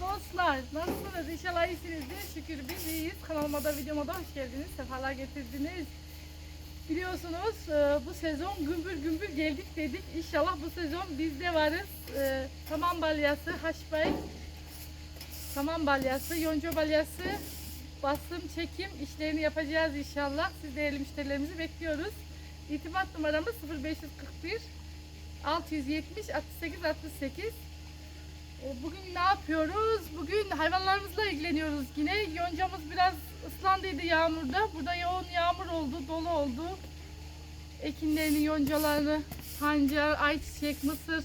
Dostlar. Nasılsınız? İnşallah iyisinizdir. Şükür biz iyiyiz. Kanalıma da videoma da hoş geldiniz. Sefalar getirdiniz. Biliyorsunuz e, bu sezon gümbür gümbür geldik dedik. İnşallah bu sezon biz de varız. E, Saman balyası, haşbay, saman balyası, yonca balyası, basım, çekim işlerini yapacağız inşallah. Siz değerli müşterilerimizi bekliyoruz. İrtibat numaramız 0541 670 68 68. E, Bugün ne yapıyoruz? Bugün hayvanlarımızla ilgileniyoruz yine. Yoncamız biraz ıslandıydı yağmurda. Burada yoğun yağmur oldu, dolu oldu. Ekinlerini, yoncalarını, pancar, ayçiçek, mısır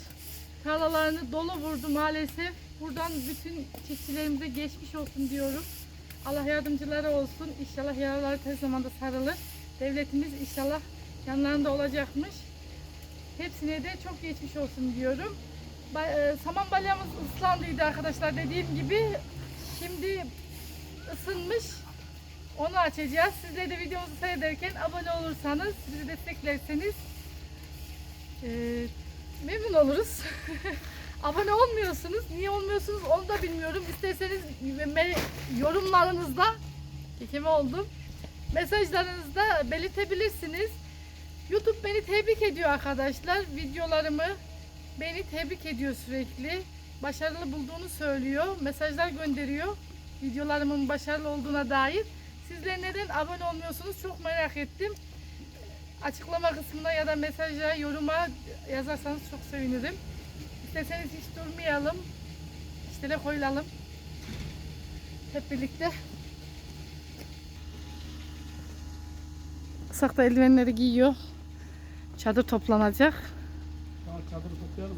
tarlalarını dolu vurdu maalesef. Buradan bütün çiftçilerimize geçmiş olsun diyorum. Allah yardımcıları olsun. İnşallah yaraları tez zamanda sarılır. Devletimiz inşallah yanlarında olacakmış. Hepsine de çok geçmiş olsun diyorum. E, Saman balyamız ıslandıydı arkadaşlar dediğim gibi. Şimdi ısınmış. Onu açacağız. Sizler de videomuzu seyrederken abone olursanız, bizi desteklerseniz e, memnun oluruz. abone olmuyorsunuz. Niye olmuyorsunuz onu da bilmiyorum. İsterseniz yorumlarınızda kekeme oldum. Mesajlarınızda belirtebilirsiniz. YouTube beni tebrik ediyor arkadaşlar. Videolarımı beni tebrik ediyor sürekli. Başarılı bulduğunu söylüyor. Mesajlar gönderiyor. Videolarımın başarılı olduğuna dair. Sizler neden abone olmuyorsunuz çok merak ettim. Açıklama kısmına ya da mesaja, yoruma yazarsanız çok sevinirim. İsterseniz hiç durmayalım. İşlere koyulalım. Hep birlikte. Isak da eldivenleri giyiyor. Çadır toplanacak. Çadırı toplayalım.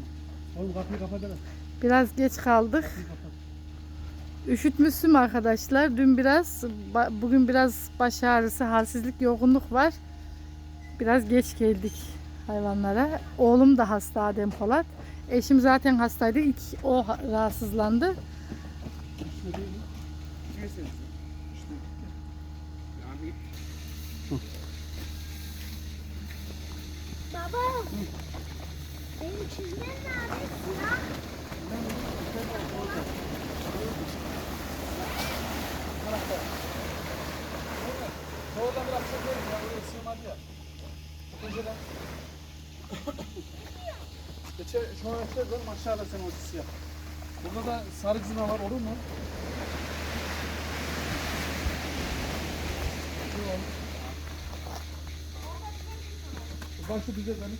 Oğlum kapıyı kapat hele. Biraz geç kaldık. Üşütmüşsüm arkadaşlar. Dün biraz, bugün biraz baş ağrısı, halsizlik, yorgunluk var. Biraz geç geldik hayvanlara. Oğlum da hasta Adem Polat. Eşim zaten hastaydı. İlk o ha- rahatsızlandı. Baba. Siyah. Oradan biraz çekelim ya. Oraya sığmadı ya. Önceden. Geçe, şu an işte benim aşağıda sen o siyah. Burada da sarı cuna var olur mu? Yok. Başı bize benim.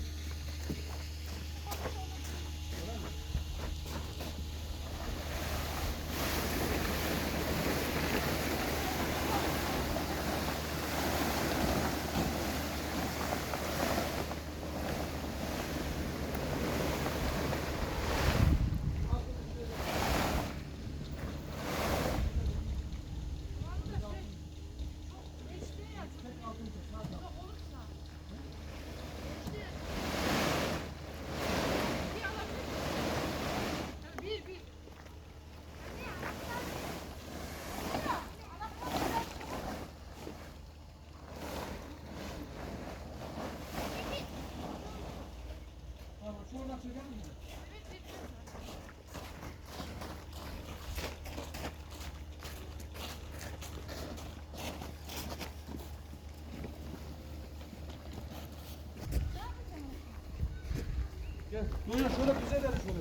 Dur ya şöyle düzelir şöyle.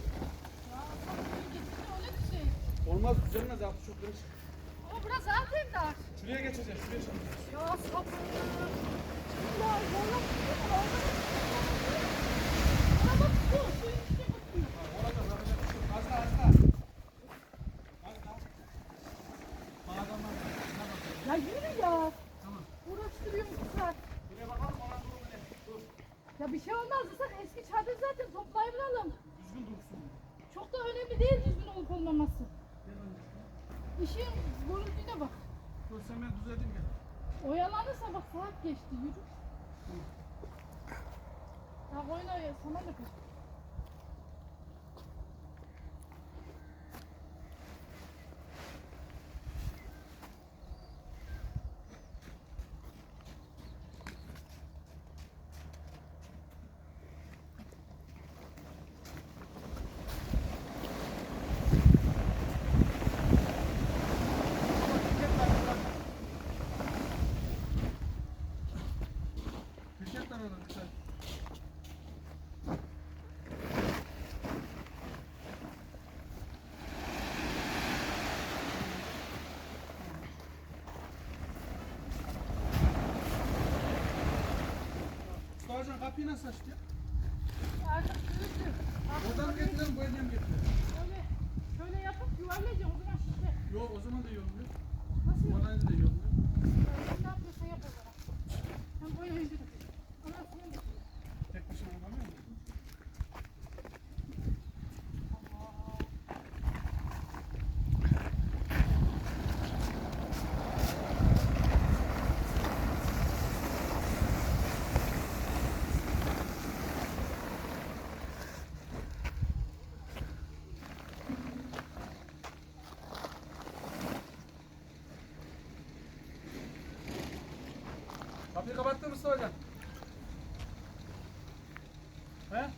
Olmaz düzelmez artık çok geniş. Ama biraz zaten dar. Şuraya geçeceğiz, şuraya çekeceğiz. Ya sabır. Ya yola Araba tutuyor. Suyun içine bakıyor. Orada yapacak bir şey yok. Az daha, az daha. Az daha. Bağlamlar. Şuna bakalım. Ya yürü ya. Tamam. Uğraştırıyorum bu saat. Buraya bakalım, olan durumu ne? Dur. Ya bir şey olmaz. Isak eski çadır zaten toplayıveralım. Düzgün dursun. Çok da önemli değil düzgün olup olmaması. Gel önce. İşin görüntüne bak. Dur sen ben düzelteyim gel. Oyalanırsa bak saat geçti yürü. Ya oyna ya sana da kız. Sen kapıyı nasıl? Artık büyüdü. Artık Oradan böyle- getirelim bu elden getirelim. Şöyle, şöyle yapıp yuvarlayacağım o zaman şişe. Yok o zaman da iyi olmuyor. Nasıl analiz de iyi olmuyor. Ne yapıyorsan yap o zaman. Ben böyle yüzü Kapıyı kapattın Mustafa Hocam? He?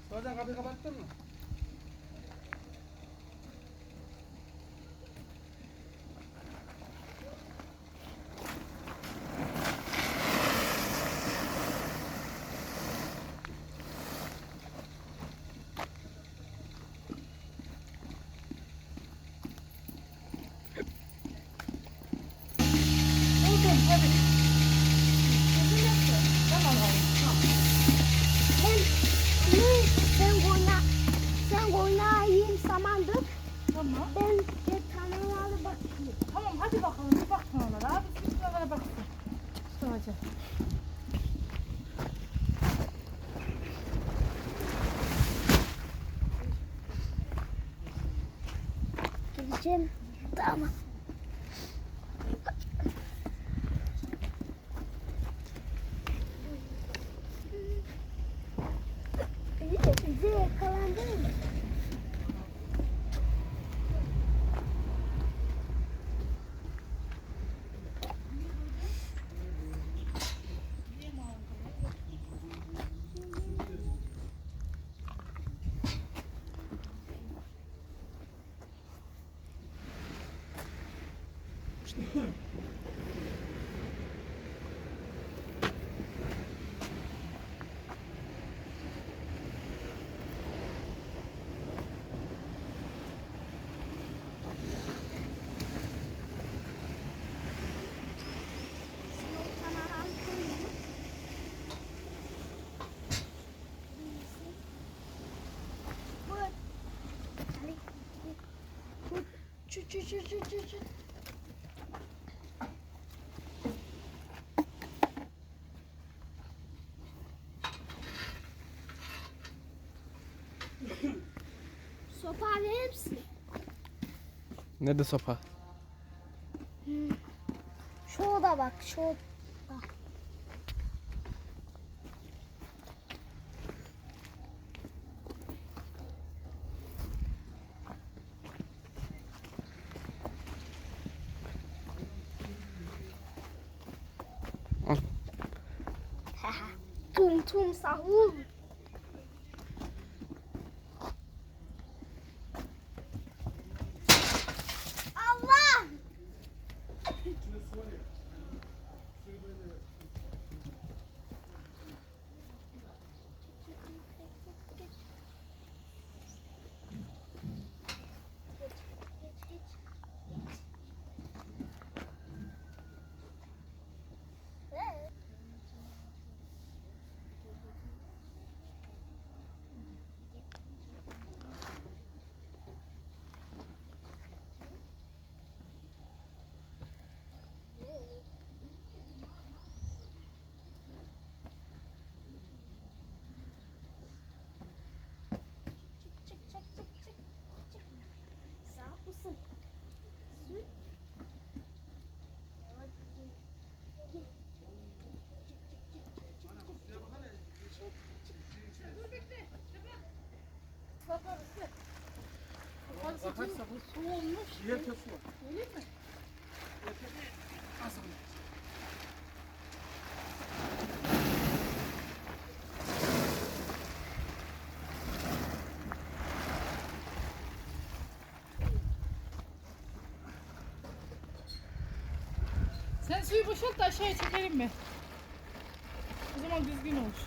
Mustafa Hocam kapıyı kapattın mı? вроде. Чем там? Sopa verir misin? Nerede sopa? Şu oda bak, şu oda. Al. Tum tum Yukarısı Bakar çok sapı. soğumuş. Diğer köşe var. Öyle mi? Nasıl? Sen suyu boşalt da aşağıya çekelim mi? O zaman düzgün olur.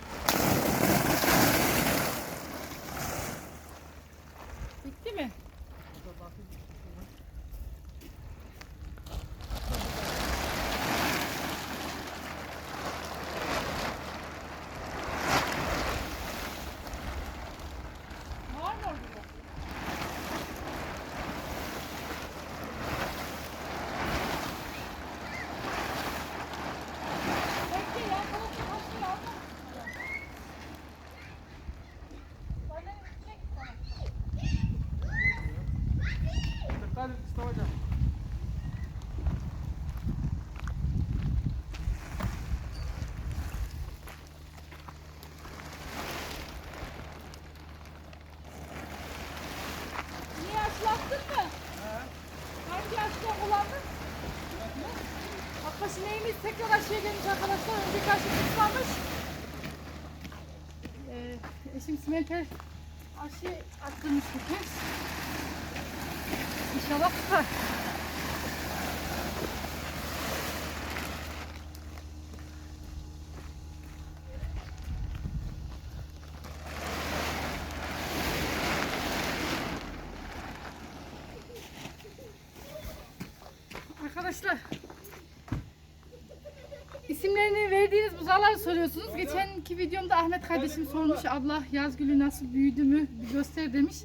Eşim simenter aşı attırmış bu kez. İnşallah tutar. Arkadaşlar buzağları soruyorsunuz. Geçenki videomda Ahmet kardeşim sormuş abla Yazgül'ü nasıl büyüdü mü bir göster demiş.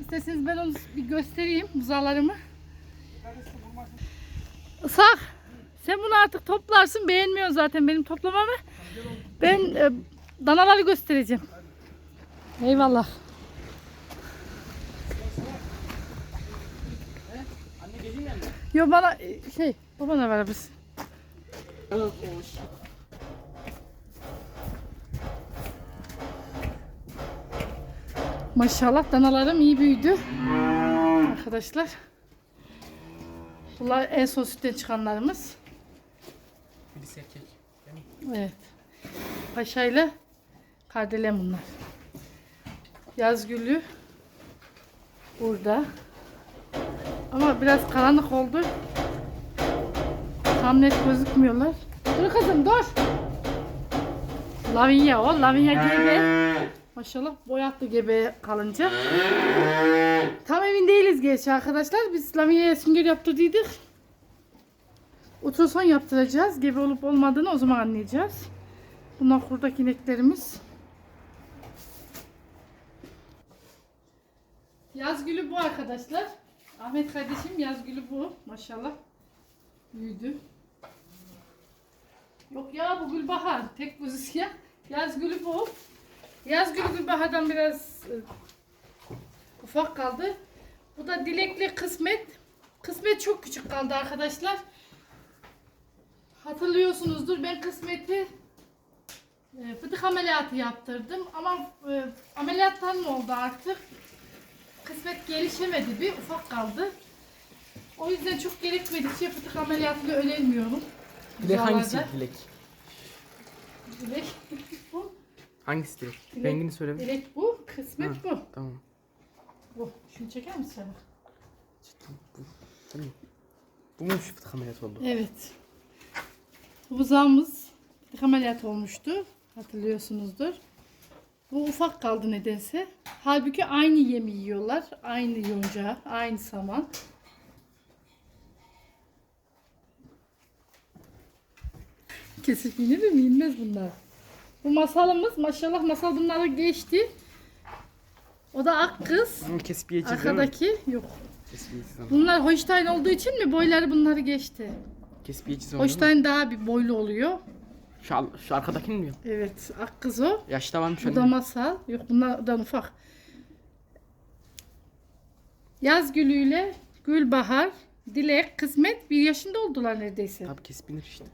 İsterseniz ben onu bir göstereyim buzağlarımı. Isak sen bunu artık toplarsın beğenmiyorsun zaten benim toplamamı. Ben e, danaları göstereceğim. Eyvallah. Yo bana e, şey babana ver biz. Maşallah danalarım iyi büyüdü. Arkadaşlar. Bunlar en son sütten çıkanlarımız. Birisi erkek. Evet. Paşa ile kardelen bunlar. Yazgülü burada. Ama biraz karanlık oldu. Tam net gözükmüyorlar. Dur kızım dur. Lavinya o. Lavinya gebe. Maşallah boyattı gebe kalınca. Tam emin değiliz gerçi arkadaşlar. Biz Lavinya'ya sünger yaptırdıydık. Ultrason yaptıracağız. Gebe olup olmadığını o zaman anlayacağız. Bunlar kurdaki ineklerimiz. Yaz gülü bu arkadaşlar. Ahmet kardeşim yaz gülü bu. Maşallah. Büyüdü. Yok ya bu gülbahar. Tek pozisyon. Yaz gülü bu. Yaz gülü gülbahardan biraz e, ufak kaldı. Bu da dilekli kısmet. Kısmet çok küçük kaldı arkadaşlar. Hatırlıyorsunuzdur ben kısmeti e, fıtık ameliyatı yaptırdım ama e, ameliyattan mı oldu artık? Kısmet gelişemedi bir ufak kaldı. O yüzden çok gerekmedikçe fıtık ameliyatıyla önermiyorum. Dilek hangisi dilek? Dilek. Hangisi dilek? Dilek- Rengini söyle. bir. Dilek bu. Kısmet bu. Tamam. Bu. Şunu çeker misin sen? Tamam. Bu mu şu fıtık ameliyatı oldu? Evet. Bu buzağımız fıtık ameliyat olmuştu. Hatırlıyorsunuzdur. Bu ufak kaldı nedense. Halbuki aynı yemi yiyorlar. Aynı yonca, aynı saman. Kesip yenir mi? Yenmez bunlar. Bu masalımız maşallah masal bunları geçti. O da ak kız. Ama mi? Arkadaki yok. Kesip yiyeceğiz ama. Bunlar Holstein olduğu için mi boyları bunları geçti? Onu değil mi? Holstein daha bir boylu oluyor. Şu, al- şu arkadakini mi diyorsun? Evet, ak kız o. Yaşta varmış Bu da masal. Yok bunlardan ufak. Yaz gülüyle Gülbahar, Dilek, Kısmet bir yaşında oldular neredeyse. Tabii kesip yenir işte.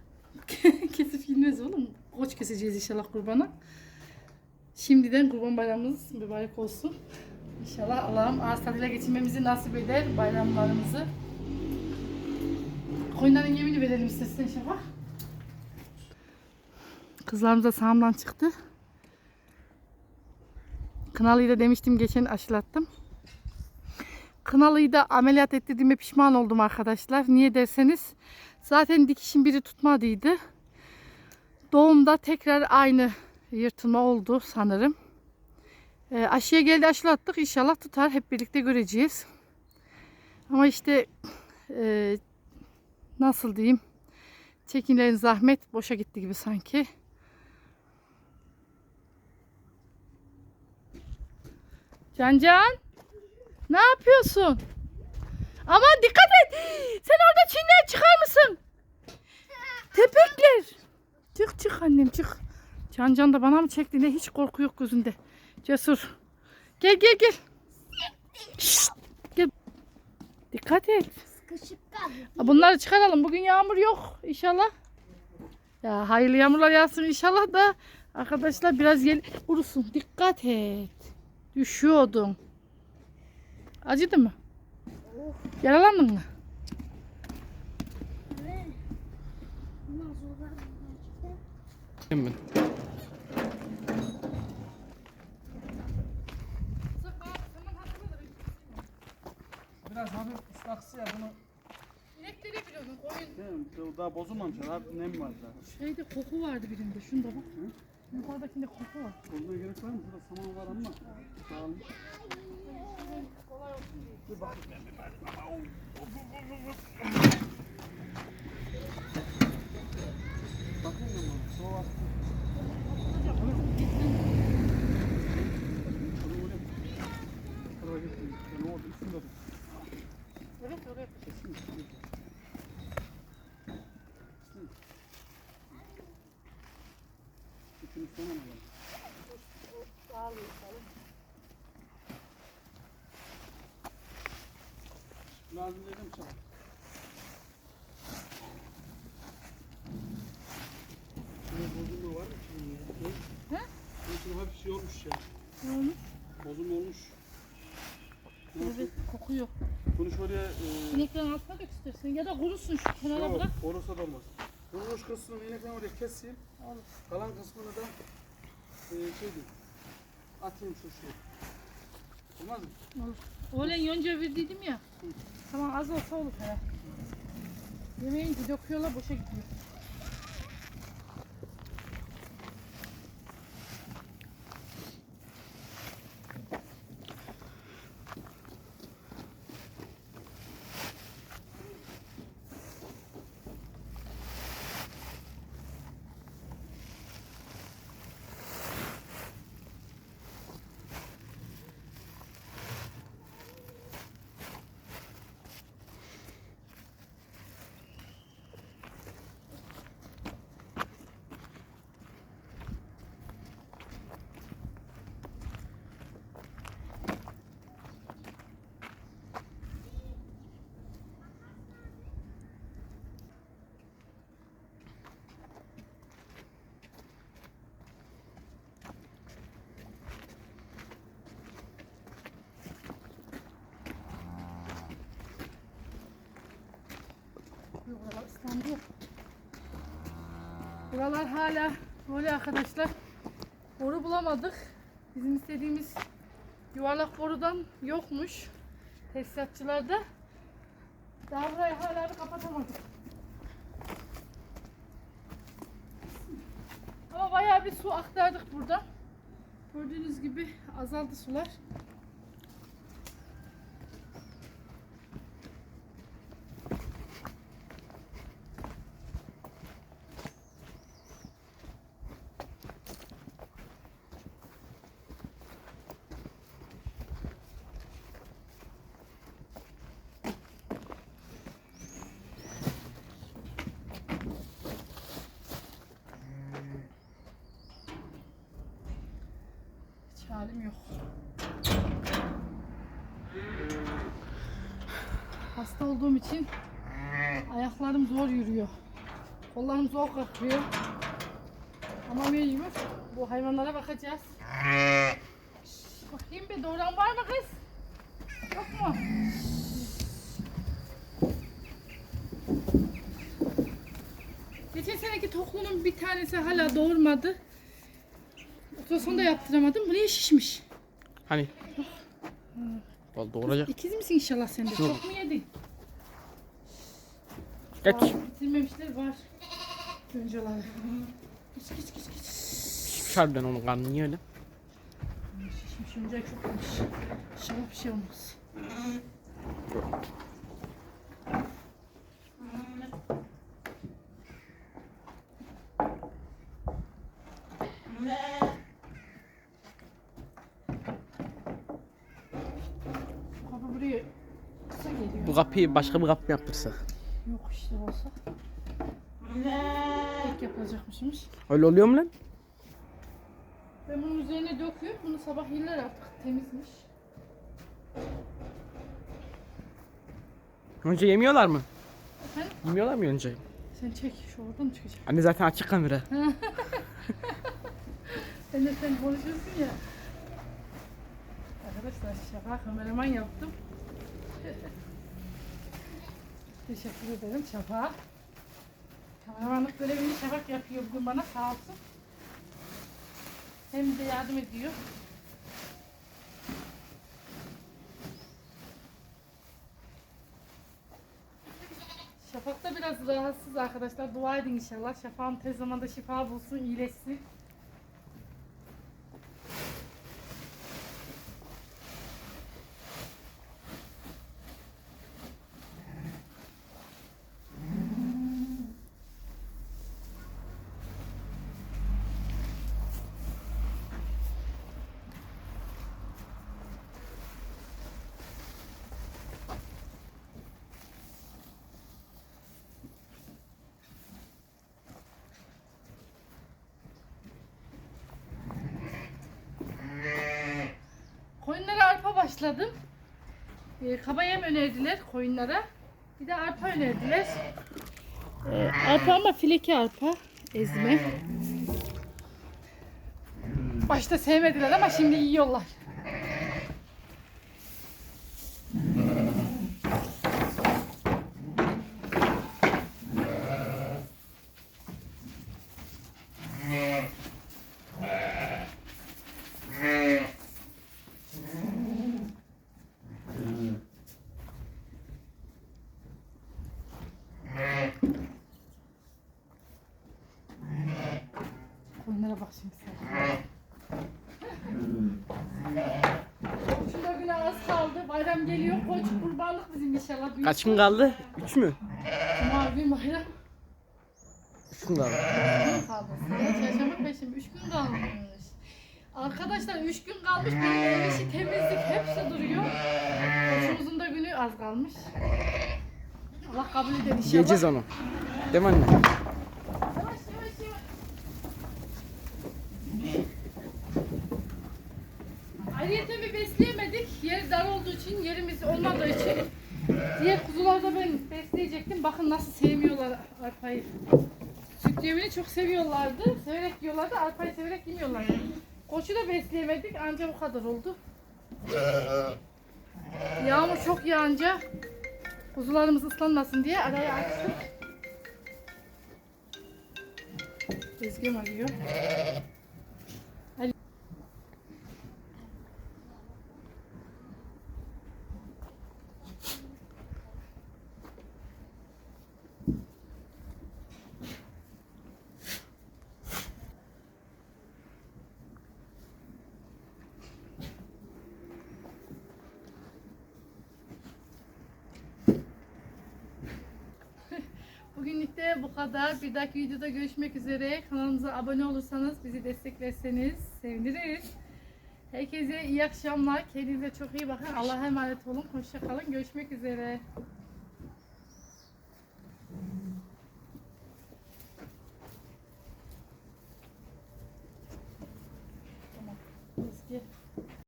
Kesip yenmez oğlum. Koç keseceğiz inşallah kurbana. Şimdiden kurban bayramımız mübarek olsun. İnşallah Allah'ım ağız tadıyla geçirmemizi nasip eder bayramlarımızı. Koyunların yemini verelim istersen Şafak. Kızlarımız da sağımdan çıktı. Kınalı'yı da demiştim geçen aşılattım. Kınalı'yı da ameliyat ettirdiğime pişman oldum arkadaşlar. Niye derseniz zaten dikişin biri tutmadıydı. Doğumda tekrar aynı yırtılma oldu sanırım. E, aşıya geldi aşılattık. İnşallah tutar. Hep birlikte göreceğiz. Ama işte e, nasıl diyeyim çekinlerin zahmet boşa gitti gibi sanki. Can Can ne yapıyorsun? Aman dikkat et. Sen orada çiğner çıkar mısın? Tepekler. Çık çık annem çık. Cancan da bana mı çekti ne hiç korku yok gözünde. Cesur. Gel gel gel. Şşt, gel. Dikkat et. Sıkışıp. Bunları çıkaralım. Bugün yağmur yok inşallah. Ya hayırlı yağmurlar yağsın inşallah da arkadaşlar biraz gel vurusun. Dikkat et. Düşüyordun. Acıdı mı? Oh. Yaralandın mı? Evet. Bundan zorlandım zaman hatırladır. Biraz hafif ıslaksı ya bunu. İnekleri biliyordun koyun. Değil mi? Daha bozulmamış. Daha nem var daha. Şeyde koku vardı birinde. Şunda bak. Yukarıdakinde koku var. Bozmaya gerek var mı? Burada saman var ama. Sağ olun. Kolay olsun diye. Dur bakayım ben bir bari. Bakayım ama. Soğuk attı. Şunu oraya. Oraya getireyim. Ben orada üstünde dur. Evet oraya. Kesin. Üçünü son alalım. Sağlıyor. Lazım dedim sana. Şuraya bozulma var mı şimdi ya? Ne? He? Şuraya hafif şey olmuş ya. Ne olmuş? Bozulma olmuş. Ne yapayım? Evet kokuyor. Bunu şöyle e, İneklerin altına dök istersen ya da kurusun şu kenara yok, bırak. olursa da olmaz. Kurumuş kısmını inekten oraya keseyim. Olur. Kalan kısmını da e, şey diyeyim. Atayım şu şuraya. Olmaz mı? Olur. Öğlen yonca verdiydim ya. Tamam az olsa olur he. Yemeğince döküyorlar boşa gidiyor. Islandı. Buralar hala böyle arkadaşlar. Boru bulamadık. Bizim istediğimiz yuvarlak borudan yokmuş. Tesisatçılarda. Daha burayı hala bir kapatamadık. Ama bayağı bir su aktardık burada. Gördüğünüz gibi azaldı sular. Hiç halim yok. Hasta olduğum için ayaklarım zor yürüyor. Kollarım zor kalkıyor. Ama mecbur. Bu hayvanlara bakacağız. Şş, Bakayım bir doğuran var mı kız? Yok mu? Geçen seneki toklunun bir tanesi hala doğurmadı. Ultrason da yaptıramadım. Bu niye şişmiş? Hani? Vallahi doğuracak. İkiz misin inşallah sen de? Çok mu yedin? Geç. Aa, bitirmemişler var. Önceler. Geç geç geç geç. Şişmiş harbiden onun karnı niye öyle? Şişmiş önce çok yemiş. İnşallah bir şey olmaz. Kapı buraya kısa geliyor. Bu kapıyı başka bir kapı mı yaptırsak? Yok işte olsa. Tek yapılacakmışmış. Öyle oluyor mu lan? Ben bunun üzerine döküp bunu sabah yıllar artık temizmiş. Önce yemiyorlar mı? Efendim? Yemiyorlar mı önce? Sen çek şu oradan mı çıkacak? Anne zaten açık kamera. Sen de sen konuşuyorsun ya. Arkadaşlar şaka kameraman yaptım. Teşekkür ederim Şafak. Kameramanlık görevini Şafak yapıyor bugün bana sağ olsun. Hem de yardım ediyor. Şafak da biraz rahatsız arkadaşlar. Dua edin inşallah. Şafak'ın tez zamanda şifa bulsun, iyileşsin. Koyunlara arpa başladım. Ee, kaba yem önerdiler koyunlara. Bir de arpa önerdiler. Ee, arpa ama fileki arpa. Ezme. Başta sevmediler ama şimdi yiyorlar. Koyunlara bak şimdi sen. Şurada güne az kaldı. Bayram geliyor. Koç kurbanlık bizim inşallah. Büyük Kaç gün kaldı? Üç mü? Cuma gün bayram. Üç gün kaldı. Üç gün kaldı. Çarşamba, perşembe. Üç gün kalmış. Arkadaşlar üç gün kalmış. Benim ev işi temizlik hepsi duruyor. Koçumuzun da günü az kalmış. Allah kabul eder inşallah. Yiyeceğiz onu. Değil mi anne? Ayrıyeten bir besleyemedik. Yeri dar olduğu için, yerimiz olmadığı için. Diğer kuzuları da ben besleyecektim. Bakın nasıl sevmiyorlar arpayı. Süt yemini çok seviyorlardı. Severek yiyorlardı. Arpayı severek yemiyorlardı. Koçu da besleyemedik. Anca bu kadar oldu. Yağmur çok yağınca kuzularımız ıslanmasın diye araya açtık. Ezgi arıyor. De bu kadar. Bir dahaki videoda görüşmek üzere. Kanalımıza abone olursanız, bizi desteklerseniz seviniriz. Herkese iyi akşamlar. Kendinize çok iyi bakın. Allah'a emanet olun. Hoşça kalın. Görüşmek üzere.